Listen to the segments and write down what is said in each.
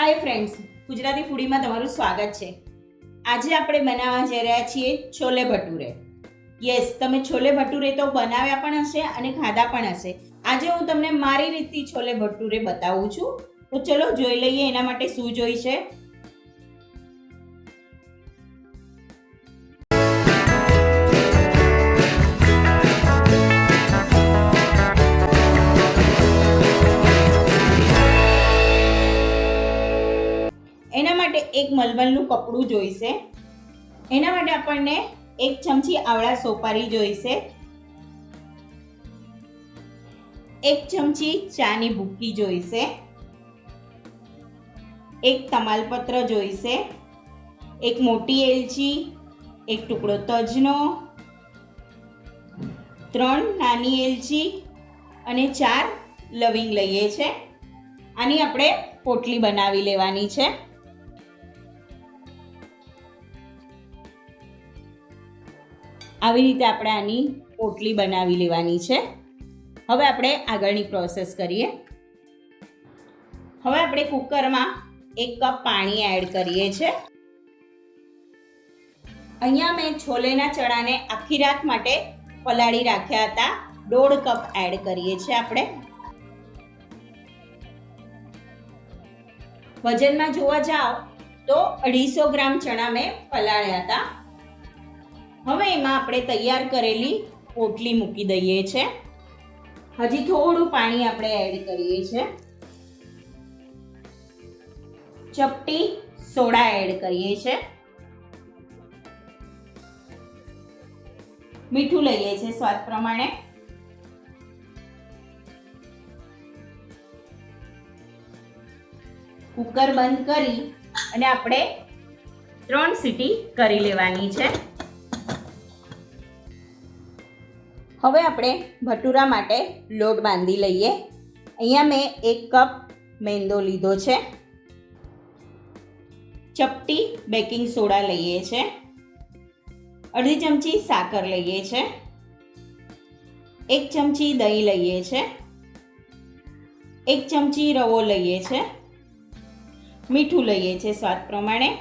Hi friends Gujarati ફૂડીમાં તમારું સ્વાગત છે. આજે આપણે બનાવવા જઈ રહ્યા છીએ છોલે ભટુરે. યસ તમે છોલે ભટુરે તો બનાવ્યા પણ હશે અને ખાધા પણ હશે. આજે હું તમને મારી રીતથી છોલે ભટુરે બતાવું છું. તો ચલો જોઈ લઈએ એના માટે શું જોઈશે એના એક મલમલનું કપડું જોઈશે. એના માટે આપણને એક ચમચી આવળા સોપારી જોઈશે. એક ચમચી ચાની ભૂકી જોઈશે. એક તમાલપત્ર જોઈશે. એક મોટી એલચી, એક ટુકડો તજનો, ત્રણ નાની એલચી અને ચાર લવિંગ લઈએ છે. આની આપણે પોટલી બનાવી લેવાની છે. આવી રીતે આપણે આની પોટલી બનાવી લેવાની છે. હવે આપણે આગળની પ્રોસેસ કરીએ. હવે આપણે કુકરમાં એક કપ પાણી એડ કરીએ છીએ અહીંયા મેં છોલેના ચણાને આખી રાત માટે પલાળી રાખ્યા હતા. દોઢ કપ એડ કરીએ છીએ આપણે. વજનમાં જોવા જાઓ તો અઢીસો ગ્રામ ચણા મેં પલાળ્યા હતા. હવે એમાં આપણે તૈયાર કરેલી પોટલી મૂકી દઈએ છે. હજી થોડું પાણી આપણે એડ કરીએ છે. ચપટી સોડા એડ કરીએ છે. મીઠું લઈએ છે સ્વાદ પ્રમાણે. કુકર બંધ કરી અને આપણે ત્રણ સીટી કરી લેવાની છે. હવે આપણે ભટુરા માટે લોટ બાંધી લઈએ. અહીંયા મેં એક કપ મેંદો લીધો છે. ચપટી બેકિંગ સોડા લઈએ છે. અડધી ચમચી સાકર લઈએ છે. એક ચમચી દહીં લઈએ છે. એક ચમચી રવો લઈએ છે. મીઠું લઈએ છે સ્વાદ પ્રમાણે.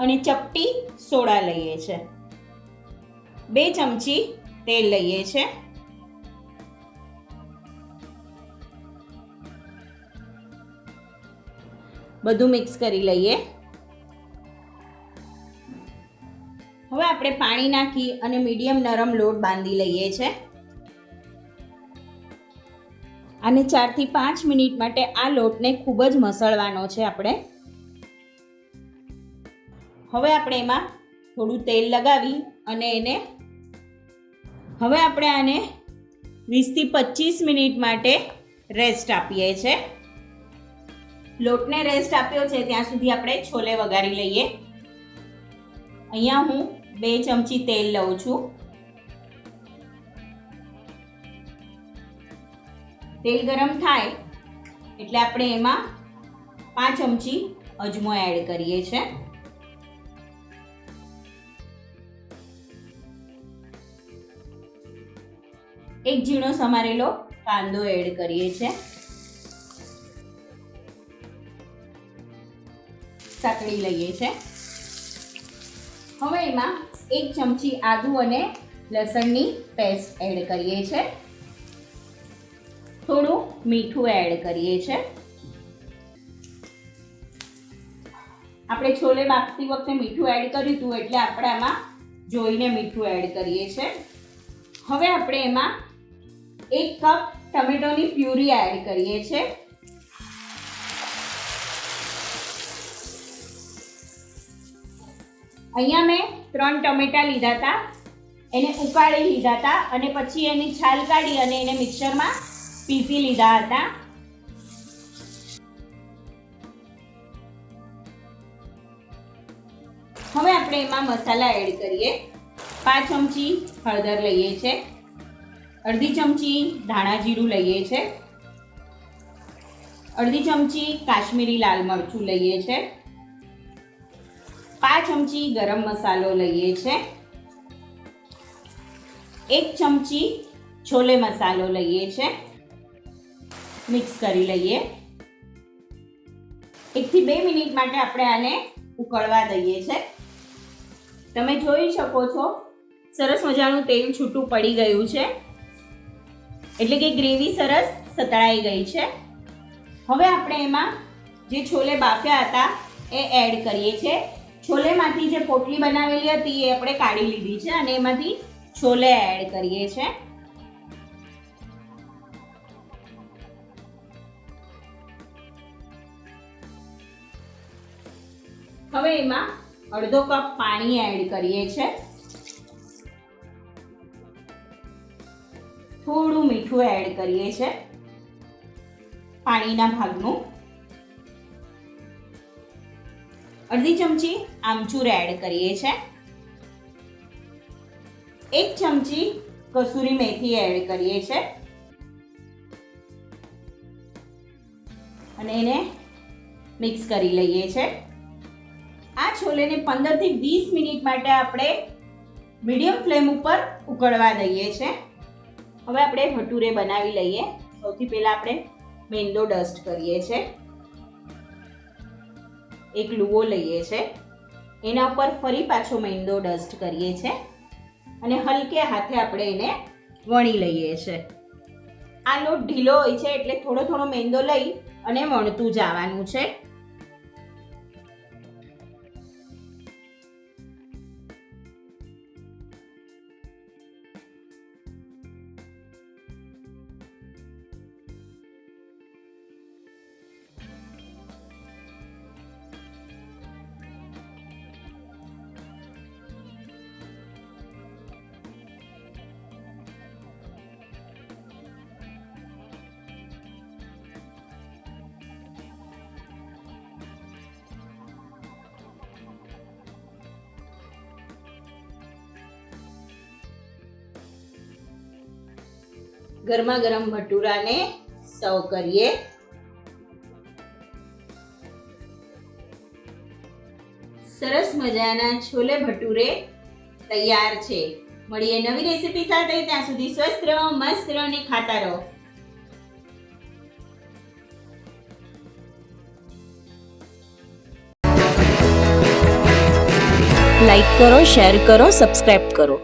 અને ચપટી સોડા લઈએ છે. બે ચમચી તેલ લઈએ છે. બધું મિક્સ કરી લઈએ. હવે આપણે પાણી નાખી અને મીડિયમ નરમ લોટ બાંધી લઈએ છે. અને ચારથી પાંચ મિનિટ માટે આ લોટને ખૂબ જ મસળવાનો છે આપણે. હવે આપણે એમાં થોડું તેલ લગાવી અને એને હવે આપણે આને વીસથી પચીસ મિનિટ માટે રેસ્ટ આપીએ છે. લોટને રેસ્ટ આપ્યો છે, ત્યાં સુધી આપણે છોલે વઘારી લઈએ. અહીંયા હું બે ચમચી તેલ લઉં છું. તેલ ગરમ થાય એટલે આપણે એમાં પાંચ ચમચી અજમો એડ કરીએ છીએ એક ઝીણો સમારેલો કાંદો એડ કરીએ છીએ સાકડી લઈએ છીએ હવે એમાં એક ચમચી આદુ અને લસણની પેસ્ટ એડ કરીએ છીએ થોડું મીઠું એડ કરીએ છીએ આપણે છોલે બાફતી વખતે મીઠું એડ કર્યું હતું એટલે આપણે આમાં જોઈને મીઠું એડ કરીએ છીએ હવે આપણે એમાં એક કપ ટમેટોની પ્યુરી એડ કરીએ છીએ. અહીંયા મેં ત્રણ ટમેટા લીધા હતા. એને ઉકાળી લીધા હતા અને પછી એની છાલ કાઢી અને એને મિક્સરમાં પીસી લીધા હતા. હવે આપણે એમાં મસાલા એડ કરીએ. પાંચ ચમચી હળદર લઈએ છે અડધી ચમચી ધાણા જીરું લઈએ છે. અડધી ચમચી કાશ્મીરી લાલ મરચું લઈએ છે. પાંચ ચમચી ગરમ મસાલો લઈએ છે. એક ચમચી છોલે મસાલો લઈએ છે. મિક્સ કરી લઈએ. એકથી બે મિનિટ માટે આપણે આને ઉકળવા દઈએ છે. તમે જોઈ શકો છો, સરસ મજાનું તેલ છૂટું પડી ગયું છે. એટલે કે ગ્રેવી સરસ સતળાઈ ગઈ છે. હવે આપણે એમાં જે છોલે બાફ્યા હતા, એ એડ કરીએ છીએ. છોલેમાંથી જે પોટલી બનાવેલી હતી, એ આપણે કાઢી લીધી છે અને એમાંથી છોલે એડ કરીએ છીએ હવે એમાં અડધો કપ પાણી એડ કરીએ છીએ મીઠું એડ કરીએ છીએ પાણીના ભાગનું. અડધી ચમચી આમચૂર એડ કરીએ છીએ એક ચમચી કસૂરી મેથી એડ કરીએ છીએ અને એને મિક્સ કરી લઈએ છીએ આ છોલેને પંદરથી વીસ મિનિટ માટે આપણે મીડિયમ ફ્લેમ ઉપર ઉકળવા દઈએ છીએ હવે આપણે ભટુરે બનાવી લઈએ. સૌથી પહેલાં આપણે મેંદો ડસ્ટ કરીએ છીએ એક લુવો લઈએ છીએ એના ઉપર ફરી પાછો મેંદો ડસ્ટ કરીએ છીએ અને હલકે હાથે આપણે એને વણી લઈએ છીએ આ લોટ ઢીલો હોય છે એટલે થોડો થોડો મેંદો લઈ અને વણતું જવાનું છે. ગરમા ગરમ ભટુરાને સર્વ કરીએ. સરસ મજાના છોલે ભટુરે તૈયાર છે. મળીએ નવી રેસીપી સાથે, ત્યાં સુધી સ્વસ્થ રહો, મસ્ત રહો અને ખાતા રહો. લાઈક કરો, શેર કરો સબસ્ક્રાઈબ કરો.